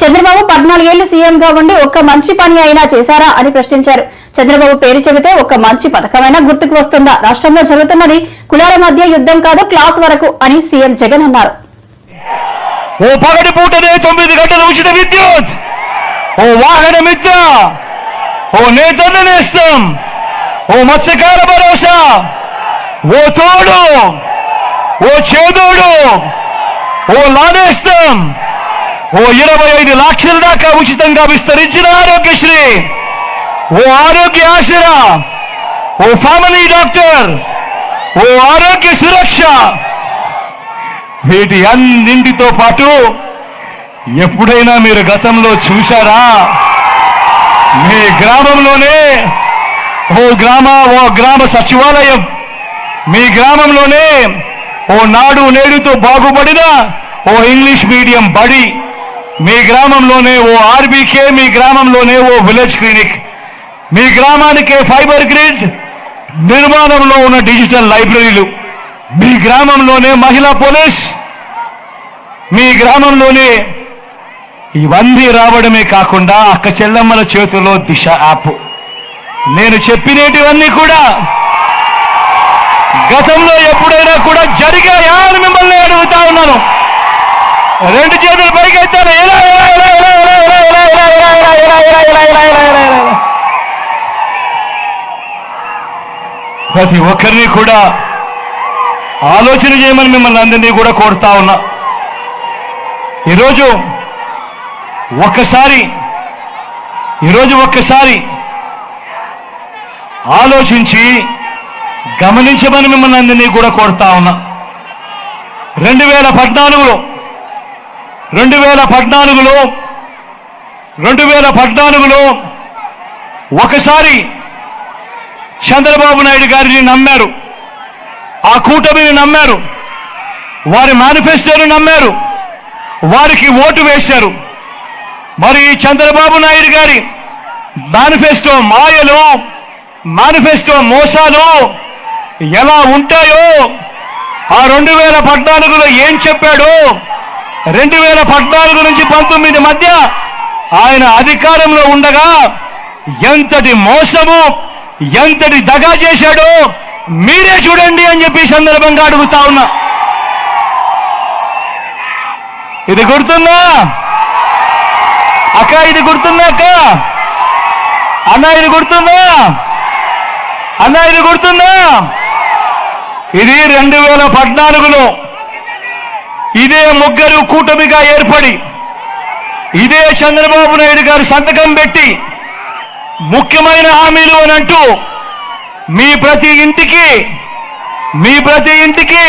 చంద్రబాబు పద్నాలుగేళ్ళు సీఎంగా ఉండి ఒక్క మంచి పని అయినా చేశారా అని ప్రశ్నించారు. చంద్రబాబు పేరు చెబితే ఒక మంచి పథకమైనా గుర్తుకు వస్తుందా? రాష్ట్రంలో జరుగుతున్నది కులాల మధ్య యుద్ధం కాదు క్లాస్ వరకు అని సీఎం జగన్ అన్నారు. ఓ పగటి పూటనే తొమ్మిది గంటల ఉచిత విద్యుత్. ఓ వాహన మిత్ర. ఓ నేతన్న నేస్తం. ఓ మత్స్యకార భరోసా. ఓ తోడు. ఓ చేదోడు. ఓ లానేస్తం. ఓ ఇరవై ఐదు లక్షల దాకా ఉచితంగా విస్తరించిన ఆరోగ్యశ్రీ. ఓ ఆరోగ్య ఆశరా ఓ ఫ్యామిలీ డాక్టర్ ఓ ఆరోగ్య సురక్ష. వీటి అన్నింటితో పాటు ఎప్పుడైనా మీరు గతంలో చూశారా? మీ గ్రామంలోనే ఓ గ్రామ ఓ గ్రామ సచివాలయం. మీ గ్రామంలోనే ఓ నాడు నేడుతో బాగుపడిన ఓ ఇంగ్లీష్ మీడియం బడి. మీ గ్రామంలోనే ఓ ఆర్బీకే మీ గ్రామంలోనే ఓ విలేజ్ క్లినిక్. మీ గ్రామానికే ఫైబర్ గ్రిడ్ నిర్మాణంలో ఉన్న డిజిటల్ లైబ్రరీలు. మీ గ్రామంలోనే మహిళా పోలీస్. మీ గ్రామంలోనే ఇవన్నీ రావడమే కాకుండా అక్క చెల్లమ్మల చేతిలో దిశ యాప్. నేను చెప్పినటివన్నీ కూడా గతంలో ఎప్పుడైనా కూడా జరిగాయా అని మిమ్మల్ని అడుగుతా ఉన్నాను. రెండు చేతులు పైకి వచ్చారు ప్రతి ఒక్కరిని కూడా ఆలోచన చేయమని మిమ్మల్ని అందరినీ కూడా కోరుతా ఉన్నా ఈరోజు ఒక్కసారి ఈరోజు ఒక్కసారి ఆలోచించి గమనించమని మిమ్మల్ని అందరినీ కూడా కోరుతా ఉన్నా రెండు వేల పద్నాలుగులో రెండు వేల పద్నాలుగులో రెండు వేల పద్నాలుగులో ఒకసారి చంద్రబాబు నాయుడు గారిని నమ్మారు. ఆ కూటమిని నమ్మారు. వారి మేనిఫెస్టోని నమ్మారు. వారికి ఓటు వేశారు. మరి చంద్రబాబు నాయుడు గారి మేనిఫెస్టో మాయలు మేనిఫెస్టో మోసాలు ఎలా ఉంటాయో ఆ రెండు వేల పద్నాలుగులో ఏం చెప్పాడో రెండు వేల పద్నాలుగు నుంచి పంతొమ్మిది మధ్య ఆయన అధికారంలో ఉండగా ఎంతటి మోసము ఎంతటి దగా చేశాడో మీరే చూడండి అని చెప్పి సందర్భంగా అడుగుతా ఉన్నా. ఇది గుర్తుందా? అక్క ఇది గుర్తుందా అక్క? అన్న ఇది గుర్తుందా? అన్న ఇది గుర్తుందా? ఇది రెండు వేల పద్నాలుగులో ఇదే ముగ్గురు కూటమిగా ఏర్పడి ఇదే చంద్రబాబు నాయుడు గారు సంతకం పెట్టి ముఖ్యమైన హామీలు అని అంటూ మీ ప్రతి ఇంటికి మీ ప్రతి ఇంటికి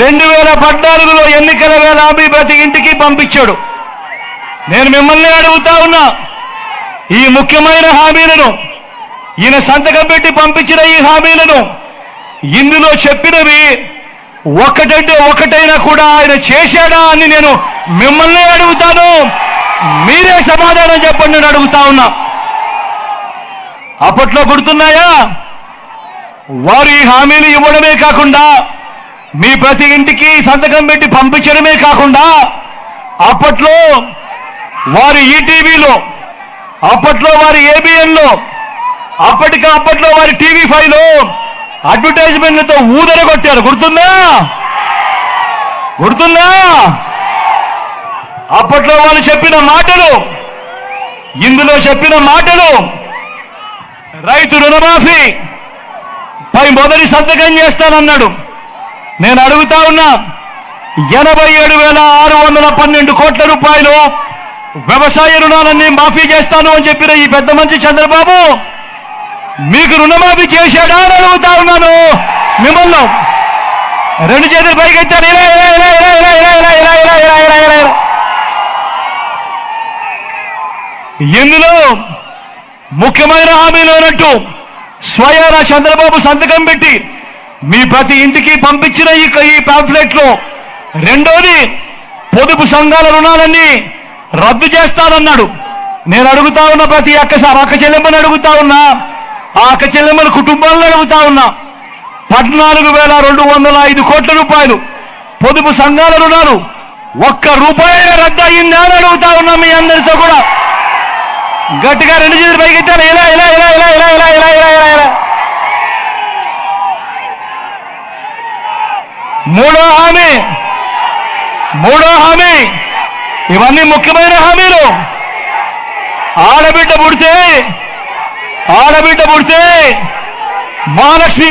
రెండు వేల పద్నాలుగులో ఎన్నికల వేళ హామీ ప్రతి ఇంటికి పంపించాడు. నేను మిమ్మల్ని అడుగుతా ఉన్నా ఈ ముఖ్యమైన హామీలను ఈయన సంతకం పెట్టి పంపించిన ఈ హామీలను ఇందులో చెప్పినవి ఒకటంటే ఒకటైనా కూడా ఆయన చేశాడా అని నేను మిమ్మల్ని అడుగుతాను. మీరే సమాధానం చెప్పండి నేను అడుగుతా ఉన్నా. అప్పట్లో గుర్తున్నాయా? వారు ఈ హామీలు ఇవ్వడమే కాకుండా మీ ప్రతి ఇంటికి సంతకం పెట్టి పంపించడమే కాకుండా అప్పట్లో వారి ఈటీవీలో అప్పట్లో వారి ఏబిఎన్లో అప్పటికి అప్పట్లో వారి టీవీ ఫైవ్లో అడ్వర్టైజ్మెంట్లతో ఊదర కొట్టారు. గుర్తుందా? గుర్తుందా? అప్పట్లో వాళ్ళు చెప్పిన మాటలు ఇందులో చెప్పిన మాటలు రైతు రుణమాఫీ పై మొదటి సంతకం చేస్తానన్నాడు. నేను అడుగుతా ఉన్నా ఎనభై ఏడు వేల ఆరు వందల పన్నెండు కోట్ల రూపాయలు వ్యవసాయ రుణాలన్నీ మాఫీ చేస్తాను అని చెప్పిన ఈ పెద్ద మంచి చంద్రబాబు మీకు రుణమాఫీ చేశాడా అని అడుగుతా ఉన్నా. మిమ్మల్ని రెండు చేతులు పైకి ఎత్తారు ఇలా ఇలా ఇలా ఇలా ఇలా ఇలా ఇలా ఇలా ఇలా ఇలా ఇలా ఇలా. ఇందులో ముఖ్యమైన హామీలు ఉన్నట్టు స్వయాన చంద్రబాబు సంతకం పెట్టి మీ ప్రతి ఇంటికి పంపించిన ఈ ఈ పాంఫ్లెట్లో రెండోది పొదుపు సంఘాల రుణాలన్నీ రద్దు చేస్తానన్నాడు నేను అడుగుతా ఉన్న ప్రతి అక్క అక్క చెల్లెమ్మని అడుగుతా ఉన్నా ఆ అక్క చెల్లెమ్మని కుటుంబాలను అడుగుతా ఉన్నా పద్నాలుగు వేల రెండు వందల ఐదు కోట్ల రూపాయలు. పొదుపు సంఘాల రుణాలు. ఒక్క రూపాయి రద్దు అయిందా అని అడుగుతా ఉన్నా మీ అందరితో కూడా. గట్టిగా రెండు చేతులు పైకి ఎలా ఇలా ఇలా ఇలా ఇలా ఇలా ఇలా ఇలా ఇలా ఇలా ఇలా. మూడో హామీ. మూడో హామీ. ఇవన్నీ ముఖ్యమైన హామీలు. ఆడబిడ్డ పుడితే ఆడబిడ్డ పుడితే మహాలక్ష్మి